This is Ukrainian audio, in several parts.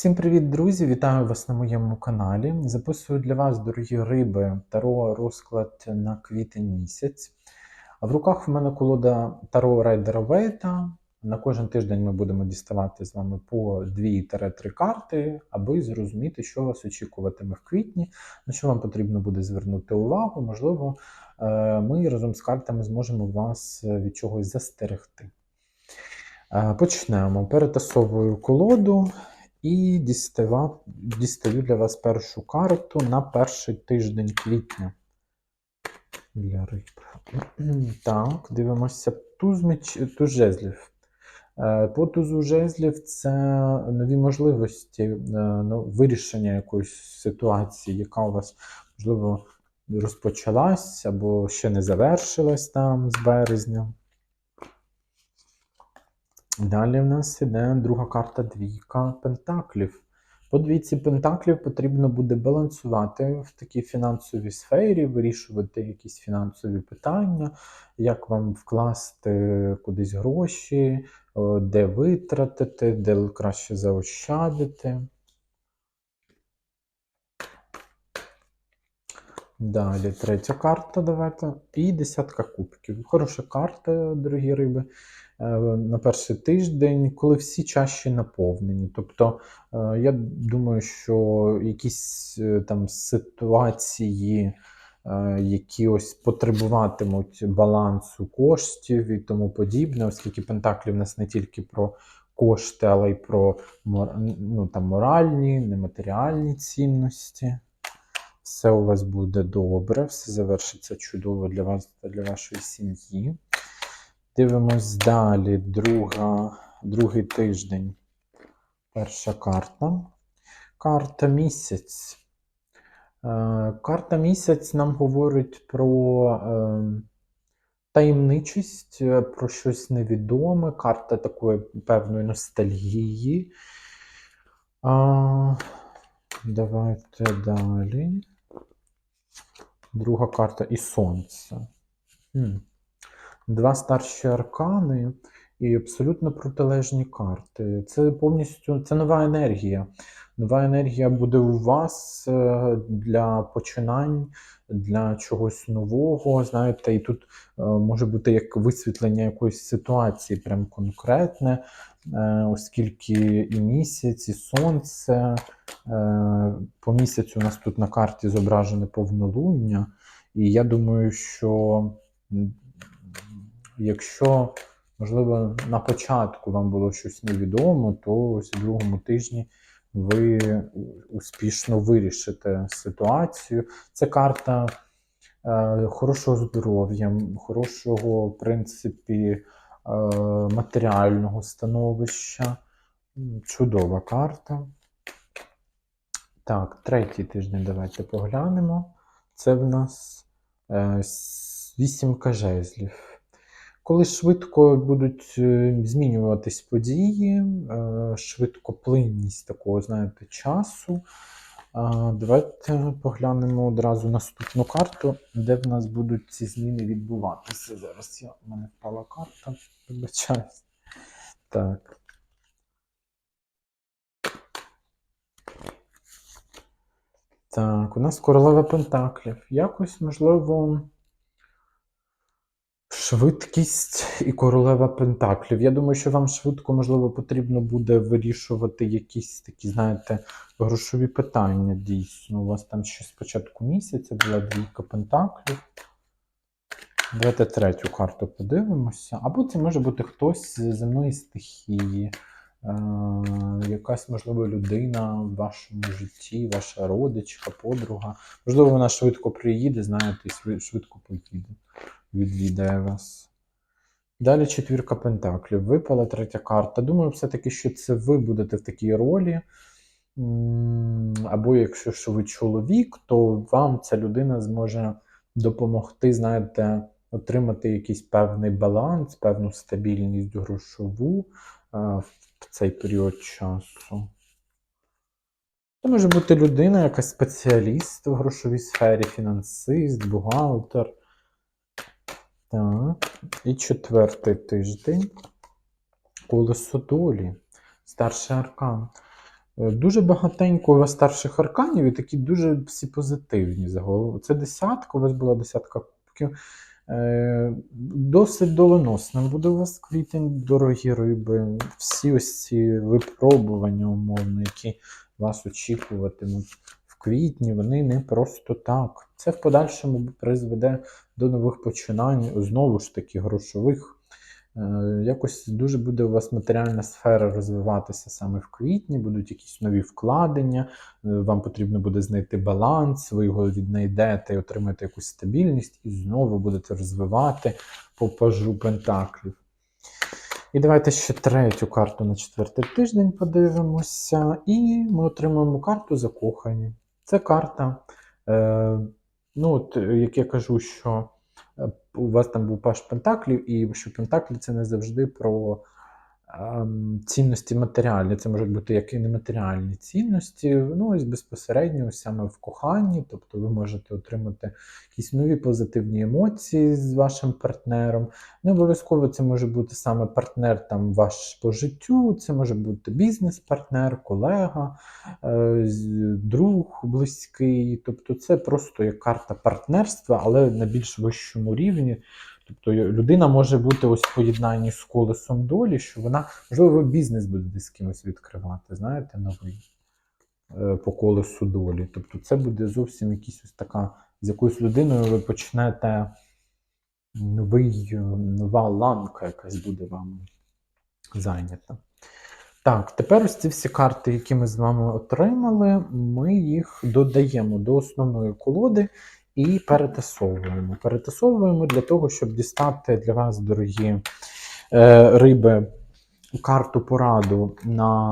Всім привіт, друзі! Вітаю вас на моєму каналі. Записую для вас, дорогі риби, таро розклад на квітень місяць. В руках в мене колода Таро Райдера Вейта. На кожен тиждень ми будемо діставати з вами по 2-3 карти, аби зрозуміти, що вас очікуватиме в квітні, на що вам потрібно буде звернути увагу. Можливо, е, ми разом з картами зможемо вас від чогось застерегти. Е, Почнемо. Перетасовую колоду. І дістаю для вас першу карту на перший тиждень квітня. Для риб. Так, дивимося туз, меч, туз жезлів. Е, По тузу жезлів це нові можливості е, ну, вирішення якоїсь ситуації, яка у вас, можливо, розпочалась або ще не завершилась там з березня. Далі в нас іде друга карта двійка пентаклів. По двійці пентаклів потрібно буде балансувати в такій фінансовій сфері, вирішувати якісь фінансові питання, як вам вкласти кудись гроші, де витратити, де краще заощадити. Далі третя карта, давайте. І десятка кубків. Хороша карта, дорогі риби. Е, На перший тиждень, коли всі чаші наповнені. Тобто, е, я думаю, що якісь е, там ситуації, які ось потребуватимуть балансу коштів і тому подібне, оскільки Пентаклі в нас не тільки про кошти, але й про ну, там, моральні, нематеріальні цінності. Все у вас буде добре, все завершиться чудово для вас та для вашої сім'ї. Дивимось далі. Друга, другий тиждень. Перша карта. Карта місяць. Е, Карта місяць нам говорить про е, таємничість, е, про щось невідоме, карта такої певної ностальгії. Давайте далі. Друга карта і сонце. Два старші аркани і абсолютно протилежні карти. Це повністю це нова енергія. Нова енергія буде у вас е, для починань, для чогось нового. Знаєте, і тут е, може бути як висвітлення якоїсь ситуації, прям конкретне, е, оскільки і місяць, і сонце. По місяцю у нас тут на карті зображене повнолуння. І я думаю, що якщо, можливо, на початку вам було щось невідомо, то ось у другому тижні ви успішно вирішите ситуацію. Це карта е, хорошого здоров'я, хорошого, в принципі, е, матеріального становища. Чудова карта. Так, третій тиждень давайте поглянемо. Це в нас е, вісімка жезлів. Коли швидко будуть е, змінюватись події, е, швидкоплинність такого, знаєте, часу. Давайте поглянемо одразу наступну карту, де в нас будуть ці зміни відбуватися. Зараз я, в мене впала карта, вибачаюсь. Так. Так, у нас королева Пентаклів. Якось, можливо, швидкість і королева Пентаклів. Я думаю, що вам швидко, можливо, потрібно буде вирішувати якісь такі, знаєте, грошові питання дійсно. У вас там ще з початку місяця була двійка Пентаклів. Давайте третю карту подивимося. Або це може бути хтось з земної стихії. Е, якась, можливо, людина в вашому житті, ваша родичка, подруга. Можливо, вона швидко приїде, знаєте, швидко поїде, відвідає вас. Далі четвірка пентаклів. Випала третя карта. Думаю, все-таки, що це ви будете в такій ролі. Або якщо що ви чоловік, то вам ця людина зможе допомогти, знаєте, отримати якийсь певний баланс, певну стабільність грошову е, в цей період часу. Це може бути людина, якась спеціаліст в грошовій сфері, фінансист, бухгалтер. Так. І четвертий тиждень. Колесо долі. Старший аркан. Е, Дуже багатенько у вас старших арканів і такі дуже всі позитивні загалом. Це десятка, у вас була десятка кубків. Е, Досить доленосним буде у вас квітень, дорогі риби. Всі ось ці випробування, умовно, які вас очікуватимуть квітні, вони не просто так. Це в подальшому призведе до нових починань, знову ж таки, грошових. Е, Якось дуже буде у вас матеріальна сфера розвиватися саме в квітні, будуть якісь нові вкладення, е, вам потрібно буде знайти баланс, ви його віднайдете і отримаєте якусь стабільність, і знову будете розвивати по пажу пентаклів. І давайте ще третю карту на четвертий тиждень подивимося. І ми отримаємо карту закохані. Це карта, е, ну, от, е, як я кажу, що е, у вас там був паш Пентаклів, і що Пентаклі це не завжди про цінності матеріальні. Це можуть бути як і нематеріальні цінності. Ну, ось безпосередньо саме в коханні, тобто ви можете отримати якісь нові позитивні емоції з вашим партнером. Не обов'язково це може бути саме партнер там ваш по життю, це може бути бізнес-партнер, колега, е, друг близький. Тобто це просто як карта партнерства, але на більш вищому рівні. Тобто людина може бути ось в поєднанні з колесом долі, що вона, можливо, бізнес будете з кимось відкривати, знаєте, новий е, по колесу долі. Тобто це буде зовсім якийсь ось така, з якоюсь людиною ви почнете новий, е, нова ланка якась буде вам зайнята. Так, тепер ось ці всі карти, які ми з вами отримали, ми їх додаємо до основної колоди і перетасовуємо. Перетасовуємо для того, щоб дістати для вас, дорогі е, риби, карту пораду на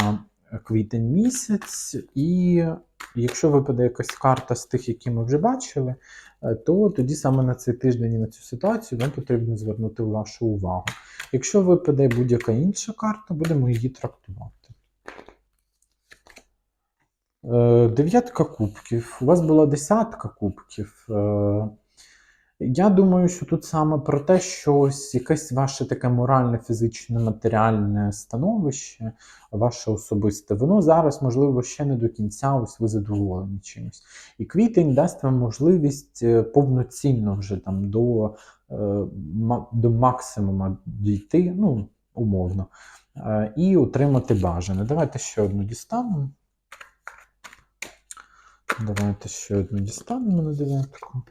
квітень місяць. І якщо випаде якась карта з тих, які ми вже бачили, е, то тоді саме на цей тиждень і на цю ситуацію вам потрібно звернути вашу увагу. Якщо випаде будь-яка інша карта, будемо її трактувати. Е, Дев'ятка кубків. У вас була десятка кубків. Е, Я думаю, що тут саме про те, що ось якесь ваше таке моральне, фізичне, матеріальне становище, ваше особисте, воно зараз, можливо, ще не до кінця ось ви задоволені чимось. І квітень дасть вам можливість е, повноцінно вже там до, до максимума дійти, ну, умовно, і отримати бажане. Давайте ще одну дістанемо. Давайте ще одну дістанемо на дев'ятку.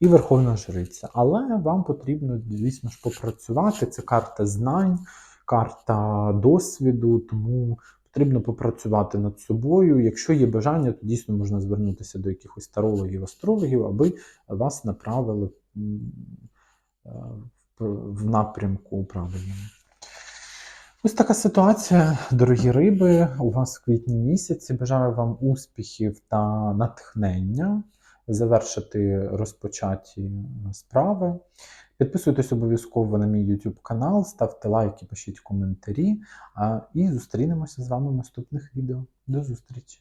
І Верховна Жриця. Але вам потрібно, звісно ж, попрацювати. Це карта знань, карта досвіду, тому потрібно попрацювати над собою. Якщо є бажання, то дійсно можна звернутися до якихось тарологів, астрологів, аби вас направили е, в напрямку правильному. Ось така ситуація, дорогі риби. У вас в квітні місяці. Бажаю вам успіхів та натхнення завершити розпочаті справи. Підписуйтесь обов'язково на мій YouTube канал, ставте лайки, пишіть коментарі. І зустрінемося з вами в наступних відео. До зустрічі!